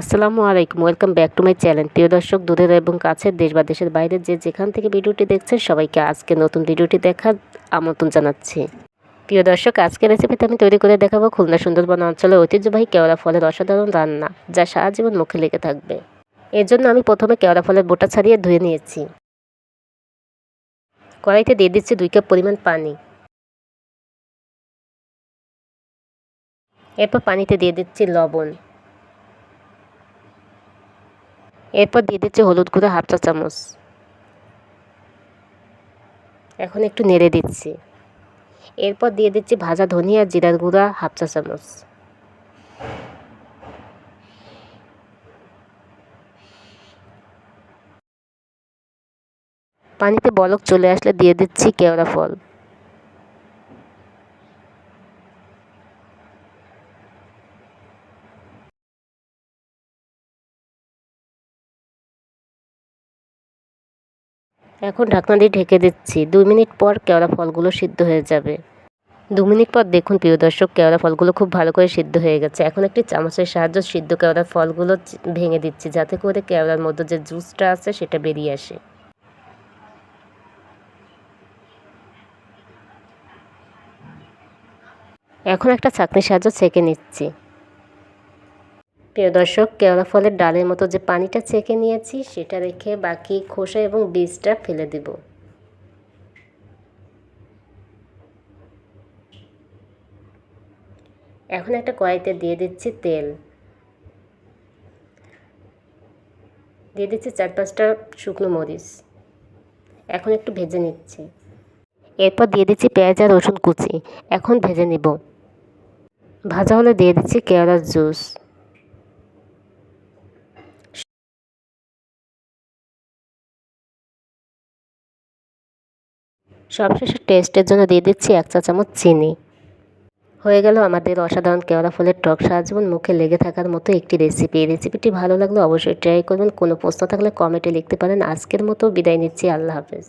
আসসালামু আলাইকুম, welcome back to my channel. প্রিয় দর্শক, দূরের এবং কাছের, দেশ বা দেশের বাইরে যে যেখান থেকে ভিডিওটি দেখছেন, সবাইকে আজকে নতুন ভিডিওটি দেখার আমন্ত্রণ জানাচ্ছি। প্রিয় দর্শক, আজকের রেসিপিতে আমি তৈরি করে দেখাবো খুলনা সুন্দরবন অঞ্চলের ঐতিহ্যবাহী কেওড়া ফলের অসাধারণ রান্না, যা সারা জীবন মুখে লেগে থাকবে। এর জন্য আমি প্রথমে কেওড়া ফলের বোটা ছাড়িয়ে ধুয়ে নিয়েছি। কড়াইতে দিয়ে দিচ্ছি দুই কাপ পরিমাণ পানি। এরপর পানিতে দিয়ে দিচ্ছি লবণ। এরপর দিয়ে দিচ্ছি হলুদ গুঁড়ো হাফ চা চামচ। এখন একটু নেড়ে দিচ্ছি। এরপর দিয়ে দিচ্ছি ভাজা ধনিয়া জিরার গুঁড়া হাফ চা চামচ। পানিতে বলক চলে আসলে দিয়ে দিচ্ছি কেওড়া ফল। এখন ঢাকনা দিয়ে ঢেকে দিচ্ছি। দুই মিনিট পর কেওড়া ফলগুলো সিদ্ধ হয়ে যাবে। দু মিনিট পর দেখুন প্রিয় দর্শক, কেওড়া ফলগুলো খুব ভালো করে সিদ্ধ হয়ে গেছে। এখন একটি চামচের সাহায্যে সিদ্ধ কেওড়া ফলগুলো ভেঙে দিচ্ছি। যাতে করে কেওড়ার মধ্যে যে জুসটা আছে সেটা বেরিয়ে আসে। এখন একটা চাকনির সাহায্য ছেঁকে নিচ্ছি। প্রিয় দর্শক, কেওড়া ফলের ডালের মতো যে পানিটা ছেঁকে নিয়েছি, সেটা রেখে বাকি খোসা এবং বীজটা ফেলে দেব। এখন একটা কড়াইতে দিয়ে দিচ্ছি তেল। দিয়ে দিচ্ছি চার পাঁচটা শুকনো মরিচ। এখন একটু ভেজে নিচ্ছি। এরপর দিয়ে দিচ্ছি পেঁয়াজ আর রসুন কুচি। এখন ভেজে নিব। ভাজা হলে দিয়ে দিচ্ছি কেওড়ার জুস। সবশেষে টেস্টের জন্য দিয়ে দিচ্ছি এক চা চামচ চিনি। হয়ে গেল আমাদের অসাধারণ কেওড়া ফুলের টক সাজবন মুখে লেগে থাকার মতো একটি রেসিপি রেসিপিটি ভালো লাগলে অবশ্যই ট্রাই করবেন। কোনো প্রশ্ন থাকলে কমেন্টে লিখতে পারেন। আজকের মতো বিদায় নিচ্ছি। আল্লাহ হাফেজ।